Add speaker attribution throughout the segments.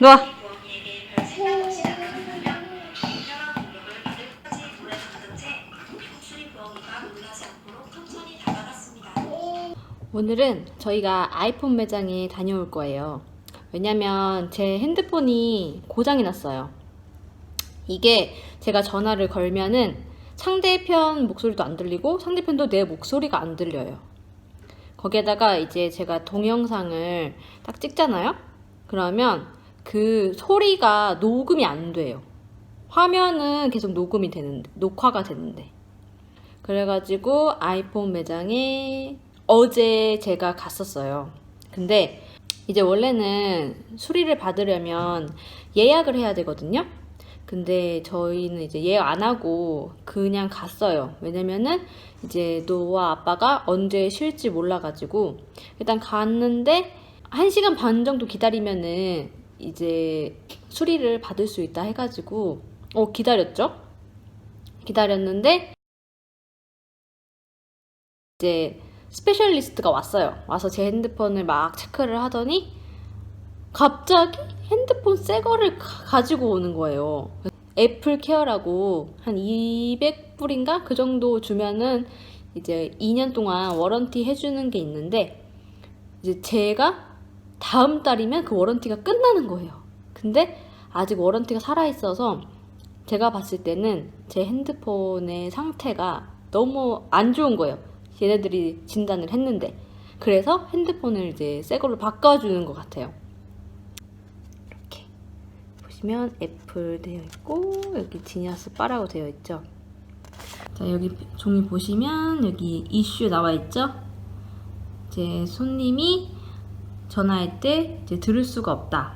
Speaker 1: 놔. 오늘은 저희가 아이폰 매장에 다녀올 거예요. 왜냐면 제 핸드폰이 고장이 났어요. 이게 제가 전화를 걸면은 상대편 목소리도 안 들리고 상대편도 내 목소리가 안 들려요. 거기에다가 이제 제가 동영상을 딱 찍잖아요? 그러면 그 소리가 녹음이 안 돼요. 화면은 계속 녹음이 되는데, 녹화가 되는데. 그래가지고 아이폰 매장에 어제 제가 갔었어요. 근데 이제 원래는 수리를 받으려면 예약을 해야 되거든요. 근데 저희는 이제 예약 안 하고 그냥 갔어요. 왜냐면은 이제 노와 아빠가 언제 쉴지 몰라가지고 일단 갔는데 한 시간 반 정도 기다리면은 이제 수리를 받을 수 있다 해가지고 어 기다렸죠? 기다렸는데 이제 스페셜리스트가 왔어요. 와서 제 핸드폰을 막 체크를 하더니 갑자기 핸드폰 새 거를 가- 가지고 오는 거예요. 애플 케어라고 한 200불인가? 그 정도 주면은 이제 2년 동안 워런티 해주는 게 있는데 이제 제가 다음 달이면 그 워런티가 끝나는 거예요. 근데 아직 워런티가 살아있어서 제가 봤을 때는 제 핸드폰의 상태가 너무 안 좋은 거예요. 얘네들이 진단을 했는데. 그래서 핸드폰을 이제 새 걸로 바꿔주는 것 같아요. 이렇게. 보시면 애플 되어 있고, 여기 지니어스 바라고 되어 있죠. 자, 여기 종이 보시면 여기 이슈 나와 있죠? 이제 손님이 전화할 때 이제 들을 수가 없다.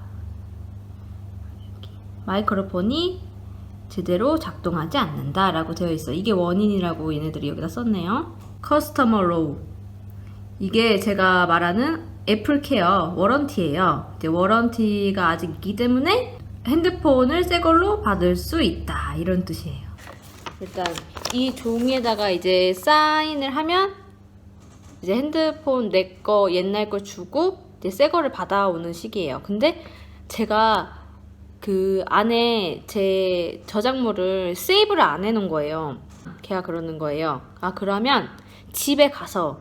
Speaker 1: 마이크로폰이 제대로 작동하지 않는다 라고 되어 있어. 이게 원인이라고 얘네들이 여기다 썼네요. 커스터머 로우. 이게 제가 말하는 애플 케어 워런티예요. 이제 워런티가 아직 있기 때문에 핸드폰을 새 걸로 받을 수 있다. 이런 뜻이에요. 일단 이 종이에다가 이제 사인을 하면 이제 핸드폰 내 거 옛날 거 주고 이제 새 거를 받아오는 식이에요. 근데 제가 그 안에 제 저작물을 세이브를 안 해놓은 거예요. 걔가 그러는 거예요. 아 그러면 집에 가서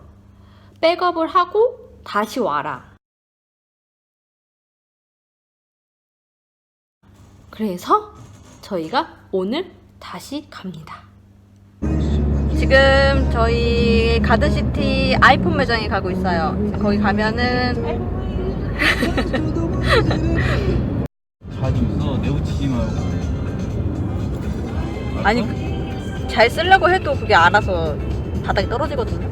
Speaker 1: 백업을 하고 다시 와라. 그래서 저희가 오늘 다시 갑니다. 지금 저희 가든시티 아이폰 매장에 가고 있어요. 거기 가면은
Speaker 2: 가지고 있어 내우치지 말고
Speaker 1: 아니 잘 쓰려고 해도 그게 알아서 바닥에 떨어지거든요.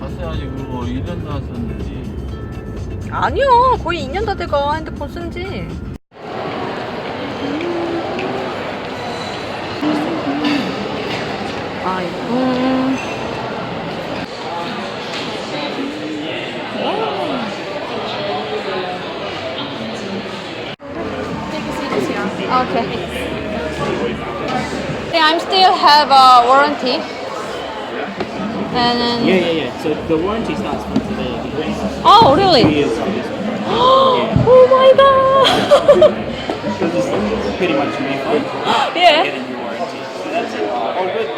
Speaker 2: 샀어야지 그거 1년 나왔었는지
Speaker 1: 아니요 거의 2년 다 돼가 핸드폰 쓴지. Mm. Okay. Yeah, I still have a warranty. And
Speaker 3: yeah, yeah, yeah. So the warranty starts from today.
Speaker 1: Oh, really?
Speaker 3: Years yeah.
Speaker 1: Oh my god!
Speaker 3: Because it's pretty much
Speaker 1: yeah.
Speaker 3: All good.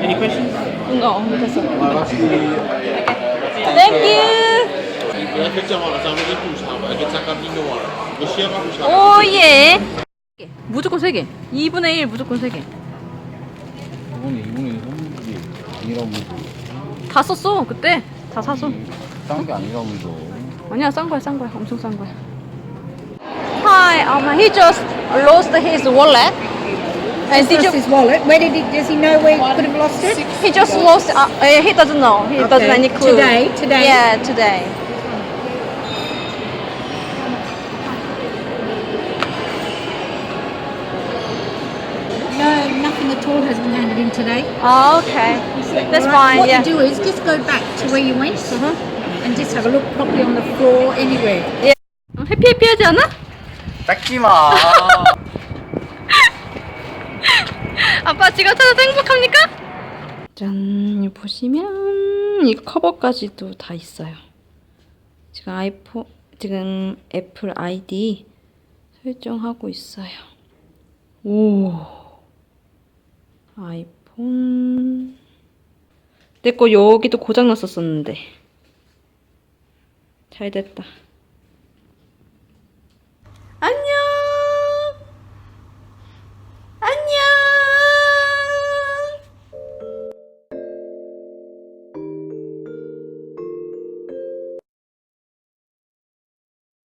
Speaker 3: Any questions?
Speaker 1: No. Thank you.
Speaker 4: År. Och köpa hos här.
Speaker 1: 오 예. 무조건 세 개. 2분의 1 무조건 세 개.
Speaker 2: 이번에 이번에 선물이 아니라면서
Speaker 1: 다 썼어 그때. 다 사서.
Speaker 2: 딴게 아니라면서
Speaker 1: 아니야 싼 거야 싼 거야 엄청 싼 거야. Hi, um, he just lost his wallet. And did
Speaker 5: lost
Speaker 1: you?
Speaker 5: his wallet. Where did he? Does he know where he could have lost it?
Speaker 1: He just lost. Uh, uh, he doesn't know. He doesn't
Speaker 5: Okay.
Speaker 1: any clue.
Speaker 5: Today? Today?
Speaker 1: Yeah, today.
Speaker 5: No, nothing at all has been handed in today.
Speaker 1: Oh, okay. That's
Speaker 5: Alright,
Speaker 1: fine.
Speaker 5: What
Speaker 1: Yeah.
Speaker 5: you do is just go back to where you went
Speaker 1: Uh-huh.
Speaker 5: and just have a look properly on the floor anywhere.
Speaker 1: 음, 해피해피하지 않아?
Speaker 2: 닦지마
Speaker 1: 제가 지금 찾아서 행복합니까? 짠 보시면 이 커버까지도 다 있어요. 지금 아이폰 지금 애플 아이디 설정하고 있어요. 오 아이폰 내 거 여기도 고장 났었었는데 잘 됐다.